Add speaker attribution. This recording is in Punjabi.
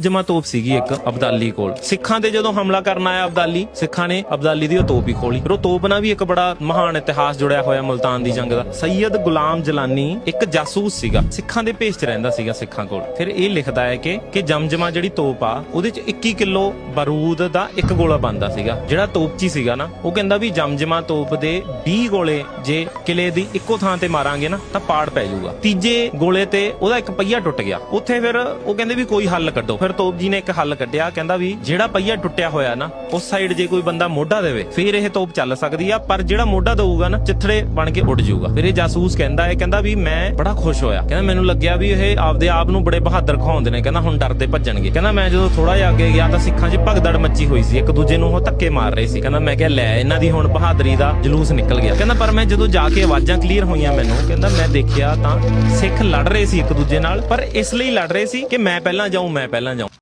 Speaker 1: ਜਮਾ ਤੋਪ ਸੀਗੀ ਇੱਕ ਅਬਦਾਲੀ ਕੋਲ। ਸਿੱਖਾਂ ਤੇ ਜਦੋਂ ਹਮਲਾ ਕਰਨ ਆਇਆ ਅਬਦਾਲੀ, ਸਿੱਖਾਂ ਨੇ ਅਬਦਾਲੀ ਦੀ ਉਹ ਤੋਪ ਹੀ ਖੋਲੀ। ਉਹ ਤੋਪ ਨਾਲ ਵੀ ਇੱਕ ਬੜਾ ਮਹਾਨ ਇਤਿਹਾਸ ਜੁੜਿਆ ਹੋਇਆ ਮੁਲਤਾਨ ਦੀ ਜੰਗ ਦਾ। ਸੈਯਦ ਗੁਲਾਮ ਜਲਾਨੀ ਇੱਕ ਜਾਸੂਸ ਸੀਗਾ। ਸਿੱਖਾਂ ਦੇ ਭੇਸ 'ਚ ਰਹਿੰਦਾ ਸੀਗਾ ਸਿੱਖਾਂ ਕੋਲ। ਫਿਰ ਇਹ ਲਿਖਦਾ ਹੈ ਕਿ ਕਿ ਜਮਜਮਾ ਜਿਹੜੀ ਤੋਪ ਆ, ਉਹਦੇ 'ਚ 21 ਕਿਲੋ ਬਾਰੂਦ ਦਾ ਇੱਕ ਗੋਲਾ ਬੰਦਾ ਸੀਗਾ। ਜਿਹੜਾ ਤੋਪਚੀ ਸੀਗਾ ਨਾ, ਉਹ ਕਹਿੰਦਾ ਵੀ ਜਮਜਮਾ ਤੋਪ ਦੇ 20 ਗੋਲੇ ਜੇ ਕਿਲੇ ਦੀ ਇੱਕੋ ਥਾਂ ਤੇ ਮਾਰਾਂਗੇ ਨਾ, ਤਾਂ ਪਾੜ ਪੈ ਜਾਊਗਾ। ਤੀਜੇ ਗੋਲੇ ਤੇ ਉਹਦਾ ਇੱਕ ਪਹੀਆ ਟੁੱਟ ਗਿਆ। ਉੱਥੇ ਫਿਰ ਉਹ ਕਹਿੰਦੇ ਵੀ ਕੋਈ ਹੱਲ ਕੱਢੋ। ਫਿਰ ਤੋਪ ਜੀ ਨੇ ਇੱਕ ਹੱਲ ਕੱਢਿਆ, ਕਹਿੰਦਾ ਵੀ ਜਿਹੜਾ ਪਹੀਆ ਟੁੱਟਿਆ ਹੋਇਆ ਨਾ, ਉਸ ਸਾਈਡ ਜੇ ਕੋਈ ਬੰਦਾ ਮੋਢਾ ਦੇਵੇ, ਫਿਰ ਇਹ ਤੋਪ ਚੱਲ ਸਕਦੀ ਆ, ਪਰ ਜਿਹੜਾ ਮੋਢਾ ਦਊਗਾ ਨਾ, ਚਿੱਥੜੇ ਬਣ ਕੇ ਉੱਡ ਜਾਊਗਾ। ਫਿਰ ਇਹ ਜਾਸੂਸ ਕਹਿੰਦਾ ਹੈ, ਕਹਿੰਦਾ ਵੀ ਮੈਂ ਬੜਾ ਖੁਸ਼ ਹੋਇਆ। ਕਹਿੰਦਾ ਮੈਨੂੰ ਲੱਗਿਆ ਵੀ ਇਹ ਆਪਦੇ ਆਪ ਨੂੰ ਬੜੇ ਬਹਾਦਰ ਖਾਉਂਦੇ ਨੇ, ਕਹਿੰਦਾ ਹੁਣ ਡਰਦੇ ਭੱਜਣਗੇ। ਕਹਿੰਦਾ ਮੈਂ ਜਦੋਂ ਥੋੜਾ ਜਿਹਾ ਅੱਗੇ ਗਿਆ ਤਾਂ ਸਿੱਖਾਂ 'ਚ ਭਗਦੜ ਮੱਚੀ ਹੋਈ ਸੀ, ਇੱਕ ਦੂਜੇ ਨੂੰ ਉਹ ਧੱਕੇ ਮਾਰ ਰਹੇ ਸੀ। ਕਹਿੰਦਾ ਮੈਂ ਕਿਹਾ, ਲੈ, ਇਹਨਾਂ ਦੀ ਹੁਣ ਬਹਾਦਰੀ ਦਾ ਜਲੂਸ ਨਿਕਲ ਗਿਆ। ਕਹਿੰਦਾ, ਪਰ ਮੈਂ ਜਦੋਂ ਜਾ ਕੇ ਆਵਾਜ਼ਾਂ ਕਲੀਅਰ ਹੋਈਆਂ ਮੈਨੂੰ, ਕਹਿੰਦਾ ਮੈਂ ਦੇਖਿਆ ਤਾਂ ਸਿੱਖ ਲੜ ਰਹੇ ਸੀ ਇੱਕ ਦੂਜੇ ਨਾਲ, ਪਰ ਇਸ ਲਈ ਲੜ ਰਹੇ ਸੀ ਕਿ ਮੈਂ ਪਹਿਲਾਂ ਜਾਊਂ, ਮੈਂ ਪਹਿਲਾਂ